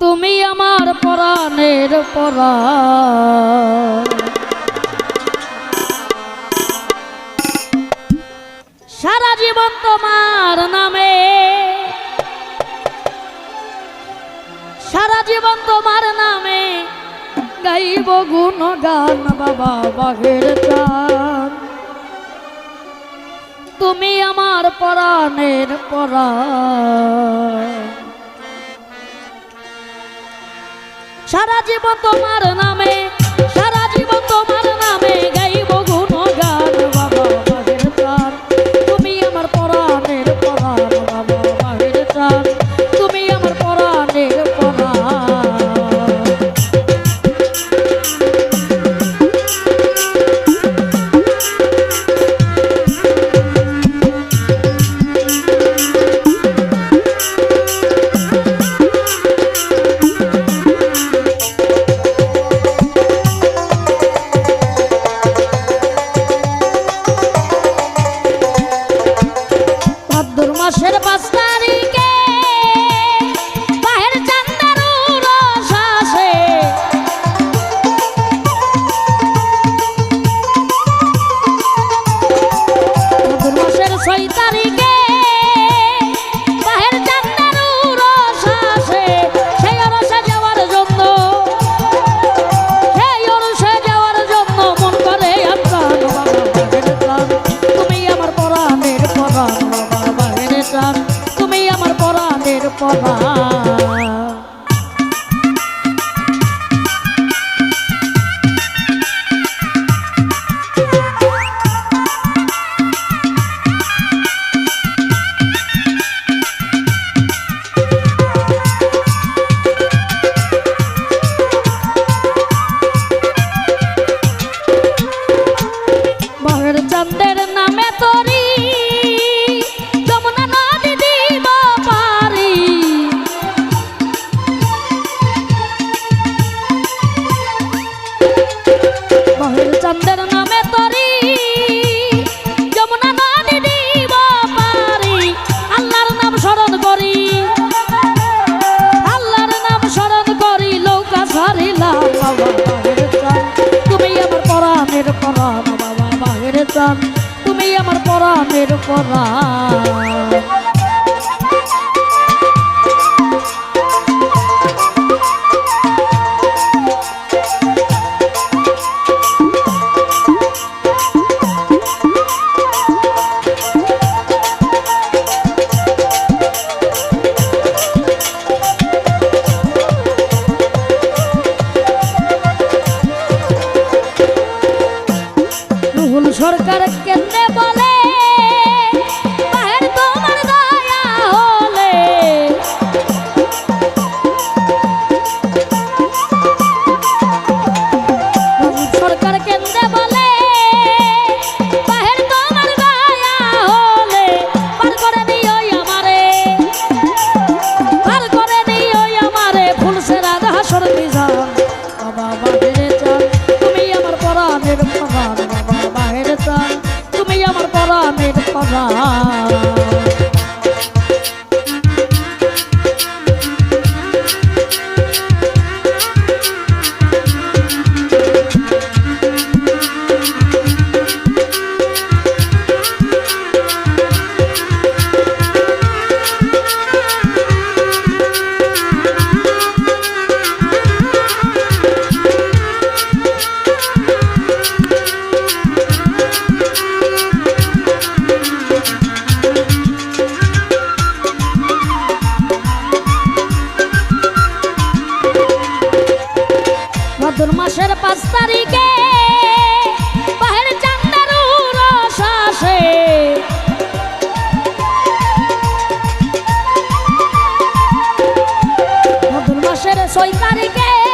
তুমি আমার পরাণের পরা সারা জীবন তোমার নামে। সারা জীবন তোমার নামে গাইব গুণ গান বাবা বাঘের চান তুমি আমার পরাণের পরা সারা জীবন তোমার নামে দশের পাঁচটা প্রেমের পরা। সরকারকে মাসের ছয় তারিখে